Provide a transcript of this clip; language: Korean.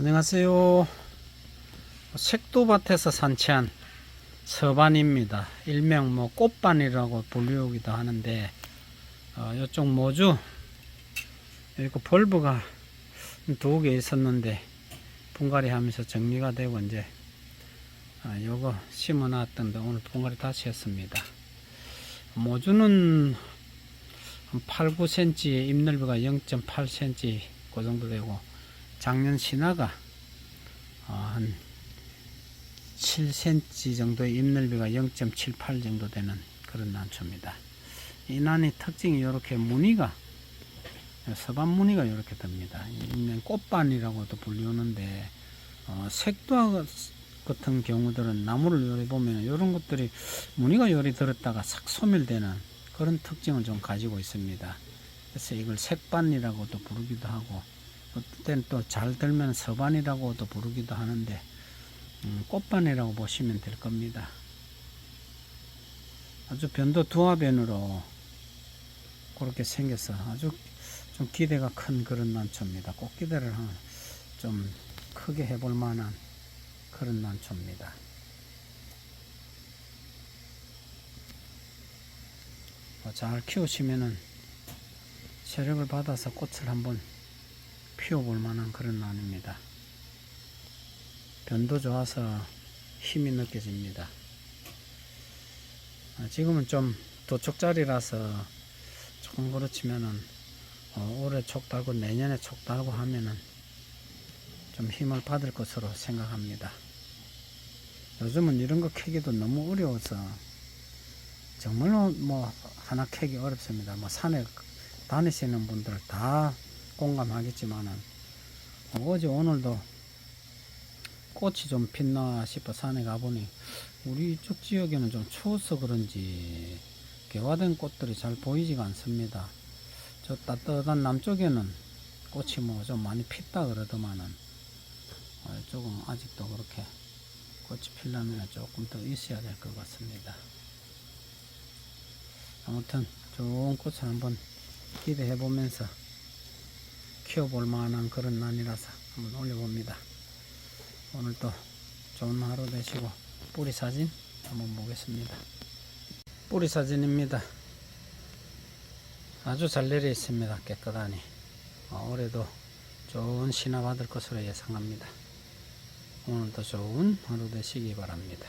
안녕하세요. 색도밭에서 산치한 서반입니다. 일명 뭐 꽃반이라고 불리우기도 하는데 어, 이쪽 모주 여기 벌브가 두 개 있었는데 분갈이 하면서 정리가 되고 이제 아, 요거 심어 놨던데 오늘 분갈이 다시 했습니다. 모주는 한 8, 9cm, 잎 넓이가 0.8cm 그 정도 되고 작년 신화가 어, 한 7cm 정도의 잎 넓이가 0.78 정도 되는 그런 난초입니다. 이 난의 특징이 이렇게 무늬가 서반 무늬가 이렇게 됩니다. 꽃반이라고도 불리우는데 어, 색도 같은 경우들은 나무를 요리 보면 이런 것들이 무늬가 요리 들었다가 싹 소멸되는 그런 특징을 좀 가지고 있습니다. 그래서 이걸 색반이라고도 부르기도 하고 어떨 때는 또 잘 들면 서반이라고도 부르기도 하는데 음, 꽃반이라고 보시면 될 겁니다. 아주 변도 두화변으로 그렇게 생겨서 아주 좀 기대가 큰 그런 난초입니다. 꼭 기대를 한- 좀 크게 해볼 만한 그런 난초입니다. 어, 잘 키우시면은 세력을 받아서 꽃을 한번 피워볼 만한 그런 난입니다. 변도 좋아서 힘이 느껴집니다. 아, 지금은 좀 도촉자리라서 조금 그렇지만은 어, 올해 촉 달고 내년에 촉 달고 하면은 좀 힘을 받을 것으로 생각합니다. 요즘은 이런 거 캐기도 너무 어려워서 정말로 뭐 하나 캐기 어렵습니다. 뭐 산에 다니시는 분들 다 공감하겠지만은 어제 오늘도 꽃이 좀 핀나 싶어 산에 가보니 우리 이쪽 지역에는 좀 추워서 그런지 개화된 꽃들이 잘 보이지가 않습니다. 저 따뜻한 남쪽에는 꽃이 뭐 좀 많이 폈다 그러더만은 어, 조금 아직도 그렇게 꽃이 피려면 조금 더 있어야 될 것 같습니다. 아무튼 좋은 꽃을 한번 기대해 보면서 키워볼 만한 그런 난이라서 한번 올려봅니다. 오늘도 좋은 하루 되시고 뿌리 사진 한번 보겠습니다. 뿌리 사진입니다. 아주 잘 내려 있습니다. 깨끗하니 어, 올해도 좋은 신화 받을 것으로 예상합니다. 오늘도 좋은 하루 되시기 바랍니다.